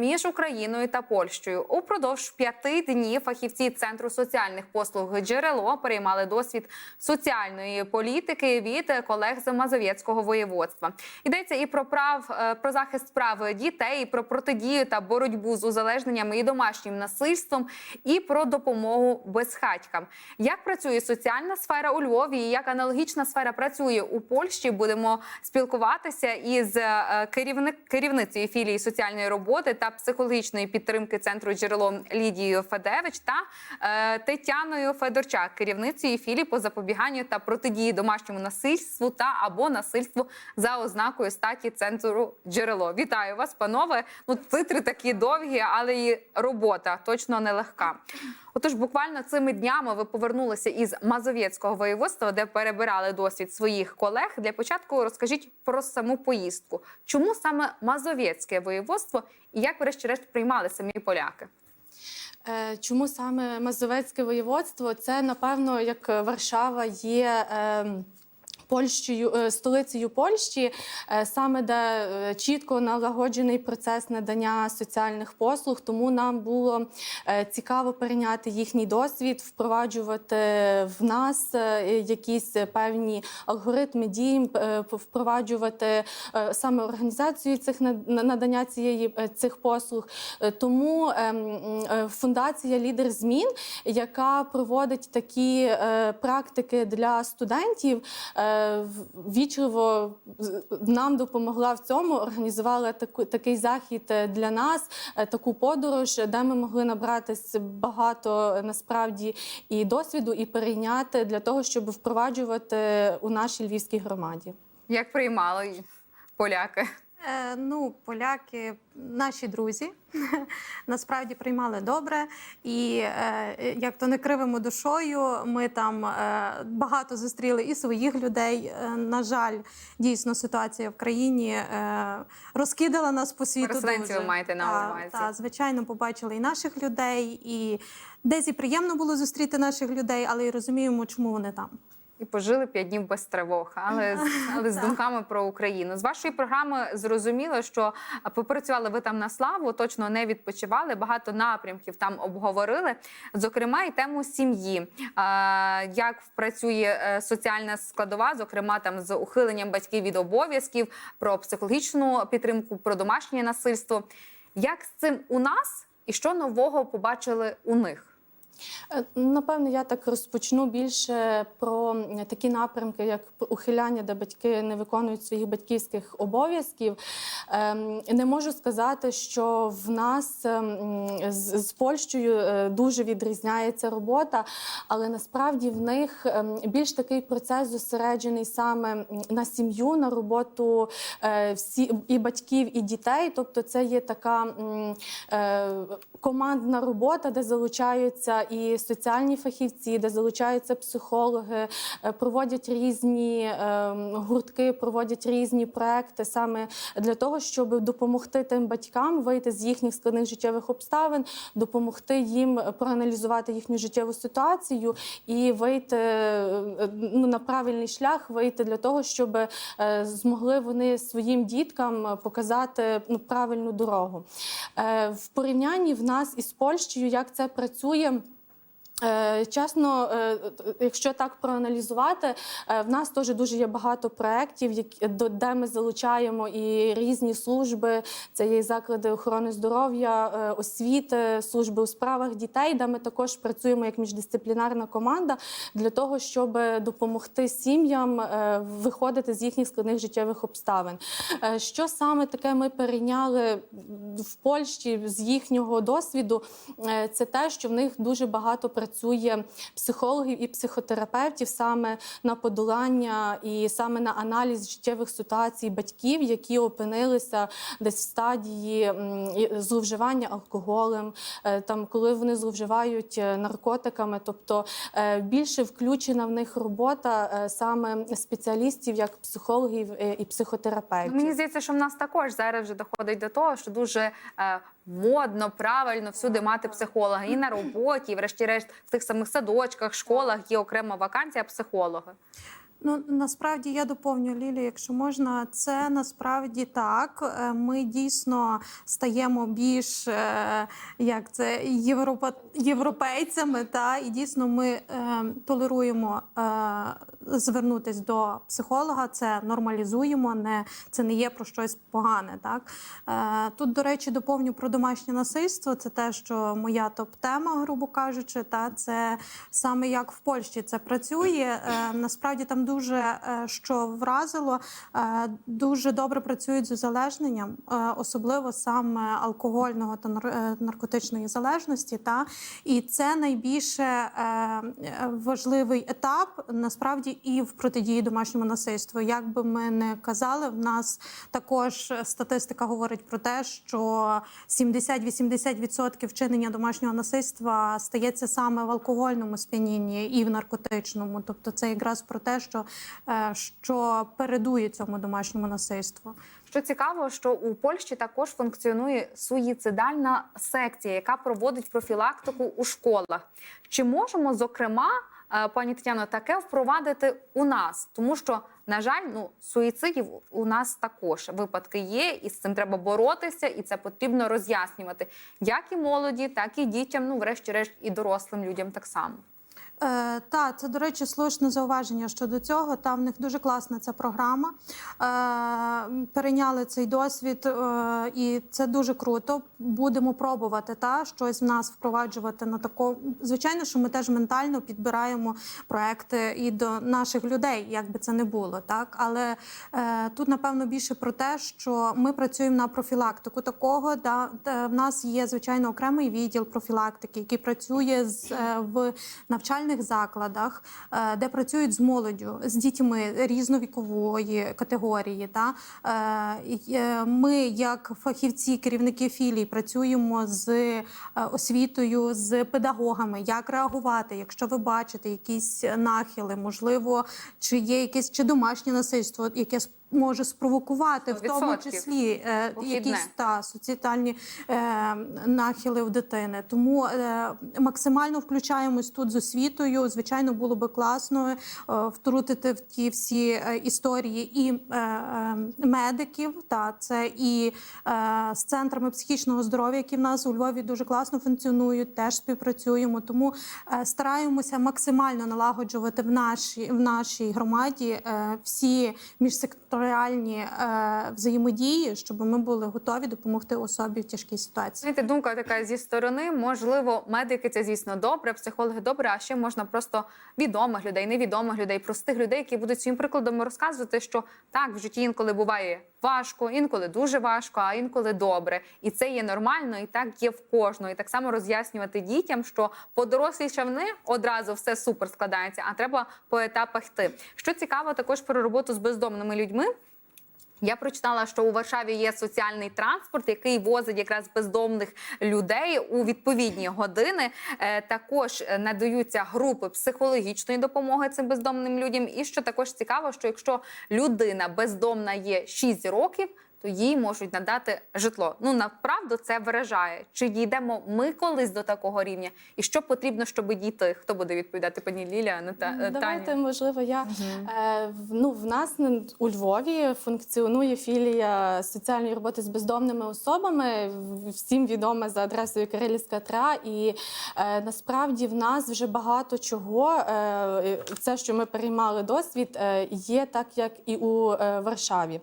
між Україною та Польщею. Упродовж п'яти днів фахівці центру соціальних послуг джерело переймали досвід соціальної політики від колег з Мазовєцького воєводства. Йдеться і про прав е, про захист прав дітей, і про протидію та боротьбу з узалежненнями і домашнім насильством, і про допомогу безхатькам. Як працює соціальна сфера у Львові, і як аналогічна сфера працює у Польщі, будемо спілкуватися із е, керівник керівницею філії соціальної роботи та психологічної підтримки центру джерело Лідією Федевич та е, Тетяною Федорчак, керівницею філії по запобіганню та протидії домашньому насильству та або насильству за ознакою статі центру джерело. Вітаю вас, панове. Ну титри такі довгі, але і робота точно нелегка. Отож, буквально цими днями ви повернулися із Мазовєцького воєводства, де перебирали досвід своїх колег. Для початку розкажіть про саму поїздку. Чому саме Мазовєцьке воєводство і як, врешті-решт, приймали самі поляки? Е, Чому саме Мазовецьке воєводство? Це напевно як Варшава є. ем, Польщею е, столицею Польщі, е, саме де е, чітко налагоджений процес надання соціальних послуг. Тому нам було цікаво перейняти їхній досвід, впроваджувати в нас якісь певні алгоритми дій, впроваджувати саме організацію цих над- надання цієї цих послуг. Тому ем, фундація Лідер змін, яка проводить такі практики для студентів, вічливо нам допомогла в цьому, організувала таку такий захід е, для нас, е, таку подорож, де ми могли набратися багато е, насправді і досвіду, і перейняти для того, щоб впроваджувати у нашій львівській громаді. Як приймали поляки? Е, ну, поляки, наші друзі, насправді приймали добре. І е, як то не кривимо душою, ми там е, багато зустріли і своїх людей. Е, на жаль, дійсно ситуація в країні е, розкидала нас по світу. Переселенців дуже. ви маєте на Та, увазі. та, звичайно, побачили і наших людей, і десь і приємно було зустріти наших людей, але і розуміємо, чому вони там. І пожили п'ять днів без тривог, але, але з думками про Україну. З вашої програми зрозуміло, що попрацювали ви там на славу, точно не відпочивали. Багато напрямків там обговорили. Зокрема, і тему сім'ї, як працює е, соціальна складова, зокрема там з ухиленням батьків від обов'язків, про психологічну підтримку, про домашнє насильство. Як з цим у нас і що нового побачили у них? Е, Напевно, я так розпочну більше про такі напрямки, як ухиляння, де батьки не виконують своїх батьківських обов'язків. Ем, Не можу сказати, що в нас ем, з Польщею е, дуже відрізняється робота, але насправді в них ем, більш такий процес зосереджений саме на сім'ю, на роботу е, всі і батьків, і дітей. Тобто, це є така е, командна робота, де залучаються і соціальні фахівці, де залучаються психологи, е, проводять різні е, гуртки, проводять різні проекти саме для того, щоб допомогти тим батькам вийти з їхніх складних життєвих обставин, допомогти їм проаналізувати їхню життєву ситуацію і вийти е, ну, на правильний шлях, вийти для того, щоб е, змогли вони своїм діткам показати ну, правильну дорогу. В порівнянні в нас із Польщею, як це працює. Е, Чесно, е, якщо так проаналізувати, е, в нас теж дуже є багато проєктів, де ми залучаємо і різні служби. Це є заклади охорони здоров'я, освіти, служби у справах дітей, де ми також працюємо як міждисциплінарна команда для того, щоб допомогти сім'ям виходити з їхніх складних життєвих обставин. Що саме таке ми перейняли в Польщі з їхнього досвіду? Це те, що в них дуже багато працює психологів і психотерапевтів саме на подолання і саме на аналіз життєвих ситуацій батьків, які опинилися десь в стадії зловживання алкоголем, е, там коли вони зловживають е, наркотиками, тобто е, більше включена в них робота саме спеціалістів, як психологів і психотерапевтів. Ну, Мені здається, що в нас також зараз вже доходить до того, що дуже модно, правильно всюди мати психолога і на роботі, і врешті-решт в тих самих садочках, школах є окрема вакансія психолога. Ну насправді я доповню Лілі, якщо можна, це насправді так. Е, Ми дійсно стаємо більш е, як це європа, європейцями, та і дійсно ми е, толеруємо е, звернутись до психолога. Це нормалізуємо, не це не є про щось погане. Так е, тут, до речі, доповню про домашнє насильство. Це те, що моя топ-тема, грубо кажучи, та це саме як в Польщі це працює. Е, насправді там дуже е, що вразило, е, дуже добре працюють з узалежненням, е, особливо саме алкогольного та нар- наркотичної залежності. Та і це найбільше важливий етап насправді і в протидії домашньому насильству. Як би ми не казали, в нас також статистика говорить про те, що 70-80% вчинення домашнього насильства стається саме в алкогольному сп'янінні і в наркотичному. Тобто, це якраз про те, що, е, що передує цьому домашньому насильству. Що цікаво, що у Польщі також функціонує суїцидальна секція, яка проводить профілактику у школах. Чи можемо, зокрема, е, пані Тетяно, таке впровадити у нас? Тому що, на жаль, ну суїцидів у нас також випадки є, і з цим треба боротися, і це потрібно роз'яснювати як і молоді, так і дітям, ну врешті-решт, і дорослим людям так само. Е, та, це, до речі, слушне зауваження щодо цього. Та в них дуже класна ця програма. Е, перейняли цей досвід, е, і це дуже круто. Будемо пробувати та щось в нас впроваджувати на тако. Звичайно, що ми теж ментально підбираємо проекти і до наших людей, як би це не було, так але е, тут напевно більше про те, що ми працюємо на профілактику такого. Да, в нас є звичайно окремий відділ профілактики, який працює з е, в навчальних закладах, е, де працюють з молоддю, з дітьми різновікової категорії. Та Е, е, ми, як фахівці, керівники філій, працюємо з освітою, з педагогами, як реагувати, якщо ви бачите якісь нахили, можливо, чи є якесь чи домашнє насильство, яке може спровокувати, в тому числі е, якісь та соціальні е, нахили в дитини. Тому е, максимально включаємось тут з освітою. Звичайно, було би класно е, втрутити в ті всі е, історії і е, е, медиків. Та це і е, з центрами психічного здоров'я, які в нас у Львові дуже класно функціонують. Теж співпрацюємо. Тому е, стараємося максимально налагоджувати в нашій в нашій громаді е, всі міжсекторіальні е, взаємодії, щоб ми були готові допомогти особі в тяжкій ситуації. Знаєте, думка така зі сторони. Можливо, медики це звісно добре, психологи добре. А ще можна просто відомих людей, невідомих людей, простих людей, які будуть своїм прикладом розказувати, що так в житті інколи буває важко, інколи дуже важко, а інколи добре. І це є нормально, і так є в кожного. І так само роз'яснювати дітям, що по дорослій човни одразу все супер складається, а треба по етапах йти. Що цікаво, також про роботу з бездомними людьми. Я прочитала, що у Варшаві є соціальний транспорт, який возить якраз бездомних людей у відповідні години. Е, Також е, надаються групи психологічної допомоги цим бездомним людям. І що також цікаво, що якщо людина бездомна є 6 років. То їй можуть надати житло. Ну направду це вражає. Чи дійдемо ми колись до такого рівня? І що потрібно, щоб дійти? Хто буде відповідати пані Лілія? Не та е, Давайте, можливо, я е, в- ну, в нас у Львові функціонує філія соціальної роботи з бездомними особами. Всім відома за адресою Кирилівська 3. І е, насправді в нас вже багато чого. Е, це, що ми переймали досвід, е, є так, як і у е, Варшаві.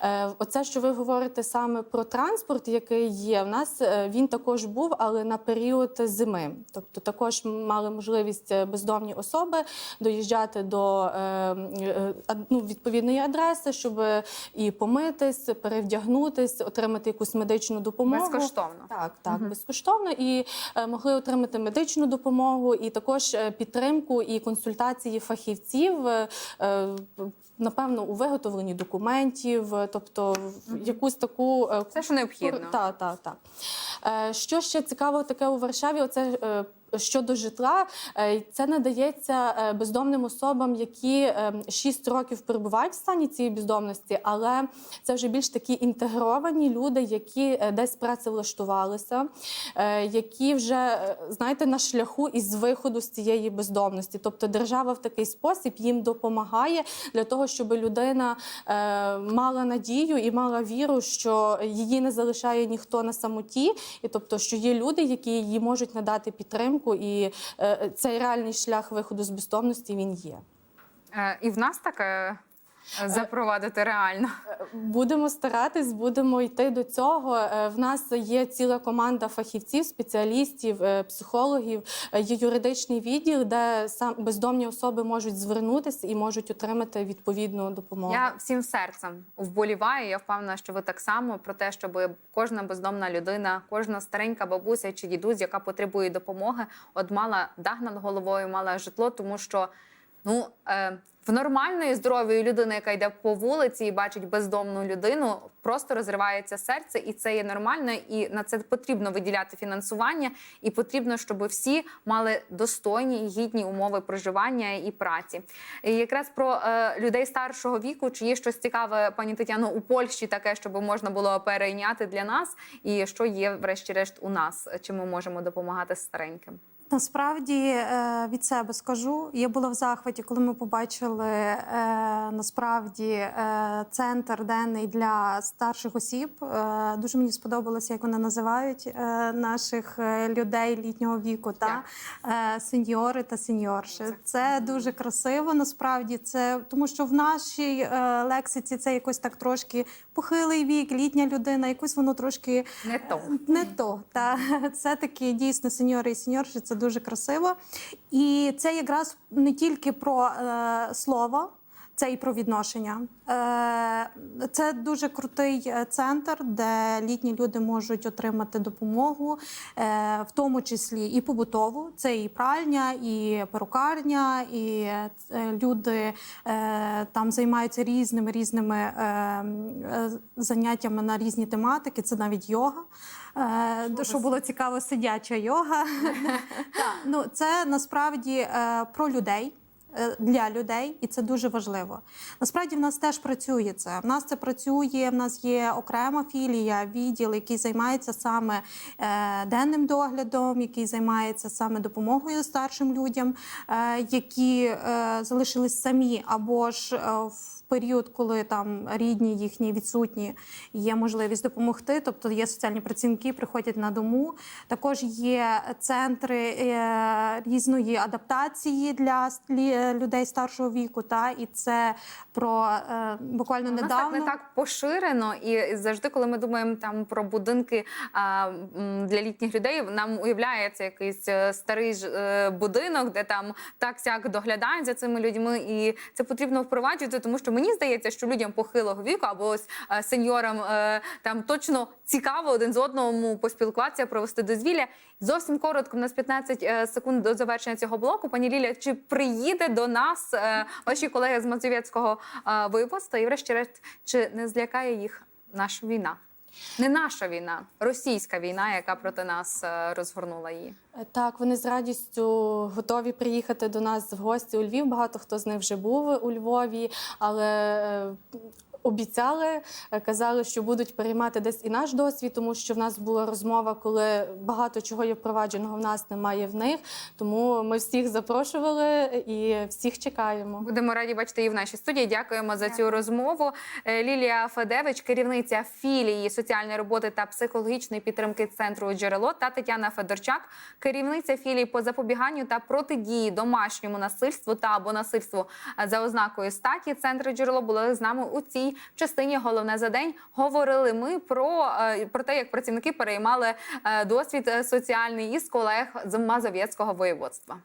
Е, оце, що ви говорите саме про транспорт, який є, в нас е, він також був, але на період зими. Тобто також мали можливість е, бездомні особи доїжджати до е, ну, відповідної адреси, щоб і помитись, перевдягнутись, отримати якусь медичну допомогу. Безкоштовно. Так, так, безкоштовно і могли отримати медичну допомогу, і також підтримку і консультації фахівців. Напевно, у виготовленні документів, е, тобто якусь таку е, Все, що необхідно. так, так, так. Е, Що ще цікаво таке у Варшаві? Оце щодо житла, е, це надається е, бездомним особам, які 6 років перебувають в стані цієї бездомності, але це вже більш такі інтегровані люди, які е, десь працевлаштувалися, е, які вже е, знаєте на шляху із виходу з цієї бездомності. Тобто держава в такий спосіб їм допомагає для того, щоб людина е, мала надію і мала віру, що її не залишає ніхто на самоті, і тобто, що є люди, які їй можуть надати підтримку, і е, цей реальний шлях виходу з бездомності він є. Е, І в нас таке е, запровадити реально. Будемо старатись, будемо йти до цього. Е, В нас є ціла команда фахівців, спеціалістів, е, психологів, е, є юридичний відділ, де сам бездомні особи можуть звернутися і можуть отримати відповідну допомогу. Я всім серцем вболіваю. Я впевнена, що ви так само про те, щоб кожна бездомна людина, кожна старенька бабуся чи дідусь, яка потребує допомоги, от мала дах над головою, мала житло, тому що ну. Е, в нормальної здорової людини, яка йде по вулиці і бачить бездомну людину, просто розривається серце, і це є нормально. І на це потрібно виділяти фінансування, і потрібно, щоб всі мали достойні і гідні умови проживання і праці. І якраз про е, людей старшого віку, чи є щось цікаве, пані Тетяно, у Польщі таке, щоб можна було перейняти для нас, і що є, врешті-решт, у нас, чим ми можемо допомагати стареньким. Насправді е, від себе скажу, я була в захваті, коли ми побачили е, насправді е, центр денний для старших осіб. Дуже мені сподобалося, як вони називають наших людей літнього віку та сеньори та сеньорші. Це дуже красиво. Насправді це тому, що в нашій лексиці це якось так трошки похилий вік, літня людина, якось воно трошки Не то. не то. Та це такі дійсно сеньори і сеньорші, це дуже красиво. І це якраз не тільки про е, слово. Це і про відношення. Е, Це дуже крутий е, центр, де літні люди можуть отримати допомогу, е, в тому числі і побутову. Це і пральня, і перукарня, і люди там займаються різними різними заняттями на різні тематики. Це навіть йога. Що було цікаво, сидяча йога. Ну, це насправді про людей. Е, Для людей, і це дуже важливо. Насправді в нас теж працює це. В нас це працює. В нас є окрема філія, відділ, який займається саме е, денним доглядом, який займається саме допомогою старшим людям, е, які залишились самі або ж в період, коли там рідні їхні відсутні, є можливість допомогти. Тобто є соціальні працівники, приходять на дому. Також є центри е, різної адаптації для людей старшого віку. Та і це про е, буквально У нас так недавно. не так поширено, і завжди, коли ми думаємо там про будинки для літніх людей, нам уявляється якийсь е, старий будинок, де там так сяк доглядають за цими людьми, і це потрібно впроваджувати, тому що мені здається, що людям похилого віку або ось е, сеньорам е, там точно цікаво один з одному поспілкуватися, провести дозвілля. Зовсім коротко, у нас 15 е, секунд до завершення цього блоку. Пані Ліля, чи приїде до нас ваші колеги з Мазовєцького воєводства? І врешті-решт, чи не злякає їх наша війна? Не наша війна, російська війна, яка проти нас е, розгорнула її. Е, Так, вони з радістю готові приїхати до нас в гості у Львів. Багато хто з них вже був у Львові, але е, обіцяли, е, казали, що будуть переймати десь і наш досвід, тому що в нас була розмова, коли багато чого є впровадженого в нас, немає в них. Тому ми всіх запрошували і всіх чекаємо. Будемо раді бачити її в нашій студії. Дякуємо за цю розмову. Е, Лілія Федевич, керівниця філії соціальної роботи та психологічної підтримки центру джерело, та Тетяна Федорчак, керівниця філії по запобіганню та протидії домашньому насильству та або насильству е, за ознакою статі. Центру джерело були з нами у цій в частині головне за день говорили ми про е, про те, як працівники переймали е, досвід е, соціальний із колег з Мазовєцького воєводства.